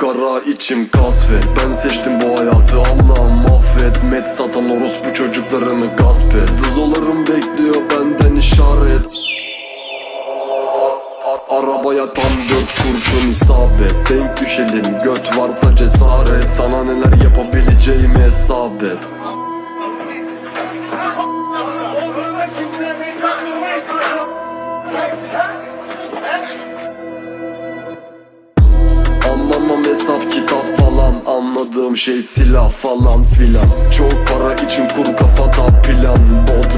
Kapkara içim kasvet Ben seçtim bu hayatı. Allah'ım mahvet. Met satan orospu çocuklarını gasp et Dızolarım bekliyor benden işaret. Arabaya tam dört kurşun isabet. Denk düşelim. Göt varsa cesaret. Sana neler yapabileceğimi hesap et Anladığım şey silah falan filan. Çok para için kur kafada plan. Bodrum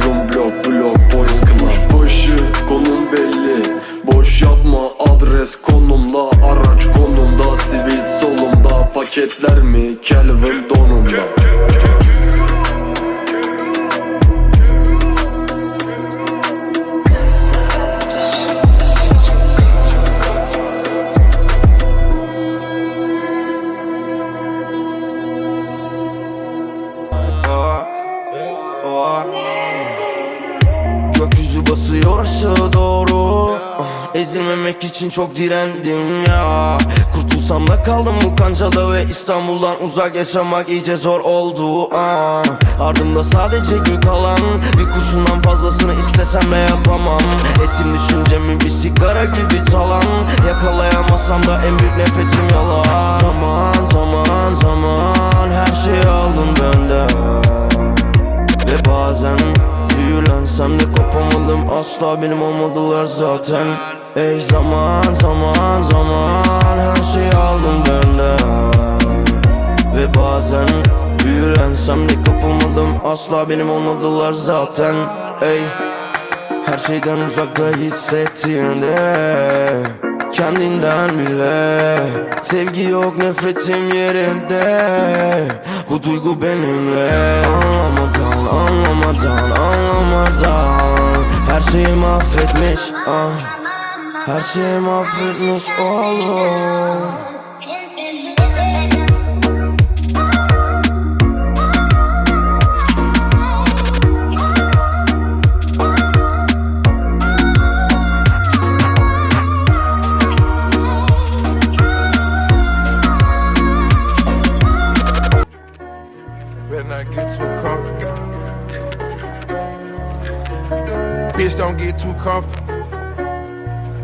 basıyor aşağı doğru. Ah, Ezilmemek için çok direndim ya. Kurtulsam da kaldım bu kancada Ve İstanbul'dan uzak yaşamak iyice zor oldu. Ah. Ardımda sadece gül kalan Bir kurşundan fazlasını istesem de yapamam. Ettim düşüncemi bir sigara gibi talan. Yakalayamasam da en büyük nefretim yalan. Zaman zaman zaman her şeyi aldın büyülensem de kopamadım Asla benim olmadılar zaten. Ey zaman zaman zaman Her şeyi aldın benden. Ve bazen büyülensem de kopamadım Asla benim olmadılar zaten. Ey her şeyden uzakta hissettiğinde Kendinden bile. Sevgi yok nefretim yerinde. Bu duygu benimle. Anlamadan anlamadan anlamadan. Her şeyi mahvetmiş ah. Her şeyi mahvetmiş oğlum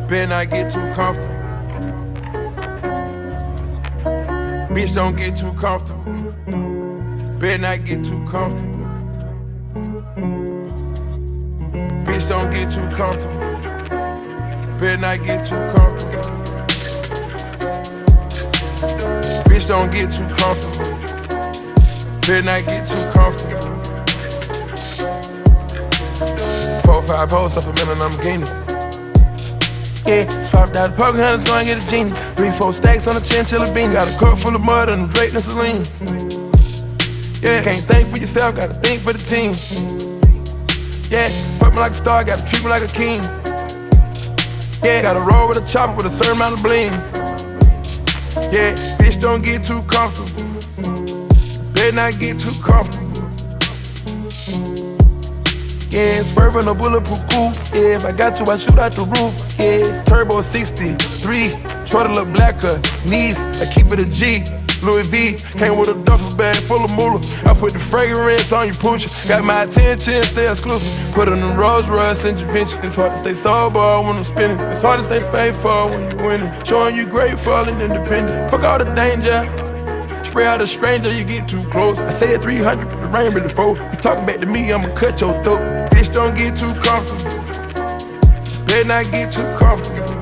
Better not get too comfortable. Bitch, don't get too comfortable. Better not get too comfortable. Bitch, don't get too comfortable. Better not get too comfortable. Bitch, don't get too comfortable. Better not get too comfortable. Four, five hoes, up a million, I'm gaining. Yeah, five dollar poker hunters, go and get a genie. Three, four stacks on a chinchilla bean. Got a cup full of mud and a Drake and Celine. Yeah, can't think for yourself, gotta think for the team. Yeah, fuck me like a star, gotta treat me like a king. Yeah, gotta roll with a chopper with a certain amount of bling. Yeah, bitch, don't get too comfortable. Better not get too comfortable. Yeah, swerving a bulletproof coupe. Yeah, if I got you, I shoot out the roof. Yeah, turbo 63, short a little blacker. Knees, I keep it a G. Louis V came with a duffel bag full of moolah. I put the fragrance on your pooch. Got my attention, stay exclusive. Put on the Rolls Royce intervention. It's hard to stay sober when I'm spinning. It's hard to stay faithful when you're winning. Showing you grateful and independent. Fuck all the danger. Spray out a stranger, you get too close. I said 300, but the rain really four. You talking back to me, I'ma cut your throat. Bitch, don't get too comfortable. Better not get too comfortable.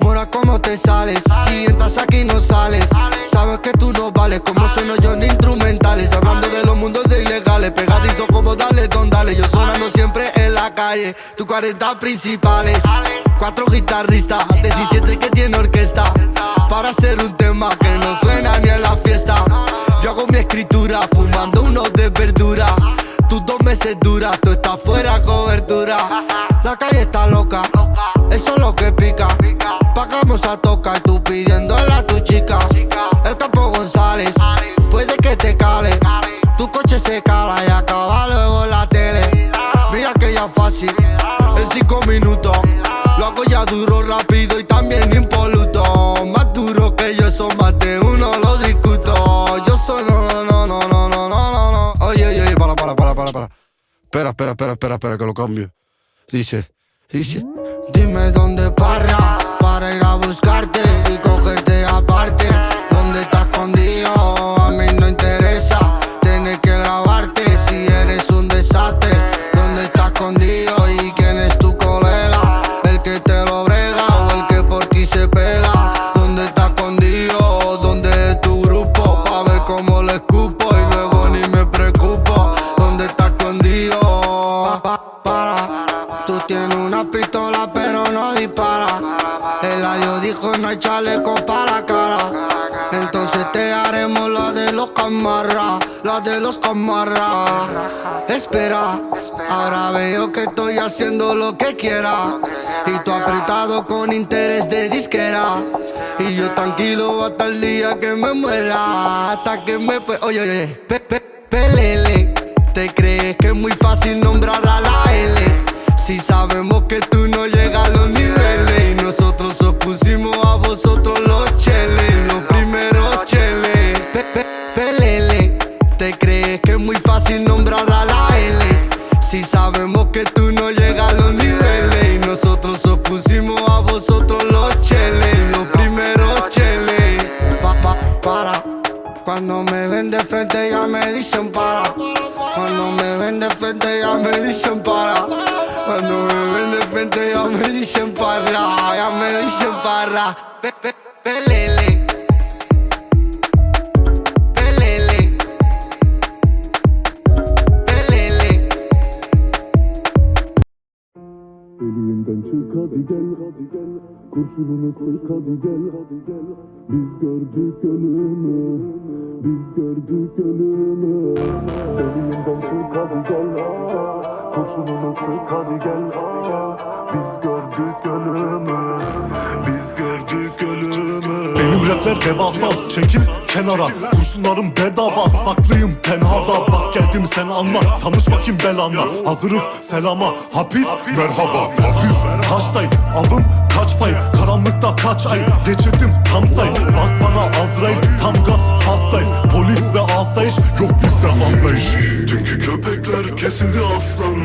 Mora, ¿cómo te sales? Si estás aquí no sales. Sabes que tú no vales, como sueno yo ni instrumentales. Hablando de los mundos de ilegales, pegadizo como dale, don dale. Yo sonando siempre tus 40 principales. Cuatro guitarristas, 17 que tiene orquesta. Para hacer un tema que no suena ni en la fiesta. Yo hago mi escritura, fumando unos de verdura. Tus dos meses duras, tú estás fuera cobertura. La calle está loca, eso es lo que pica. Pagamos a tocar, tú pidiéndole a tu chica. El campo González, puede que te cale. Tu coche se cala Duro, rápido y también impoluto. Más duro que yo, eso más de uno lo discuto. Yo soy no, no, no, no, no, no, no, no. no. Oye, oye, oye, para, para, para, para, para. Espera, espera, espera, espera, espera, que lo cambio. Dice, dice. Dime dónde parra para ir a buscarte y coger hay chaleco para la cara. Entonces te haremos la de los camarras, la de los camarras. Espera, ahora veo que estoy haciendo lo que quiera. Y tú apretado con interés de disquera. Y yo tranquilo hasta el día que me muera. Hasta que me. Oye, oye, pe, Si sabemos que tú no llegas a los niveles Y nosotros os pusimos a vosotros los cheles Los primeros cheles Pa, pa, para cuando me ven de frente ya me dicen para. Cuando me ven de frente ya me dicen para. Cuando me ven de frente ya me dicen para. Ya me dicen para. Kurşununu sık hadi gel. Biz gördük ölümü Biz gördük ölümü. Elinden çık hadi gel. Kurşununu sık hadi gel Biz gördük ölümü. Biz gördük ölümü. Benim rapler devasa. Çekil kenara. Kurşunlarım bedava. Saklıyım tenhada. Bak geldim sen anla. Tanış bakayım belanla Hazırız selama. Hapis merhaba. Hafiz kaç say? Avım kaç pay? Karanlıkta kaç ay? Geçirdim tam say. Bak bana Azrail tam gaz hastayım. Polis ve asayiş. Yok bizde anlayış. Dünkü köpekler kesildi aslan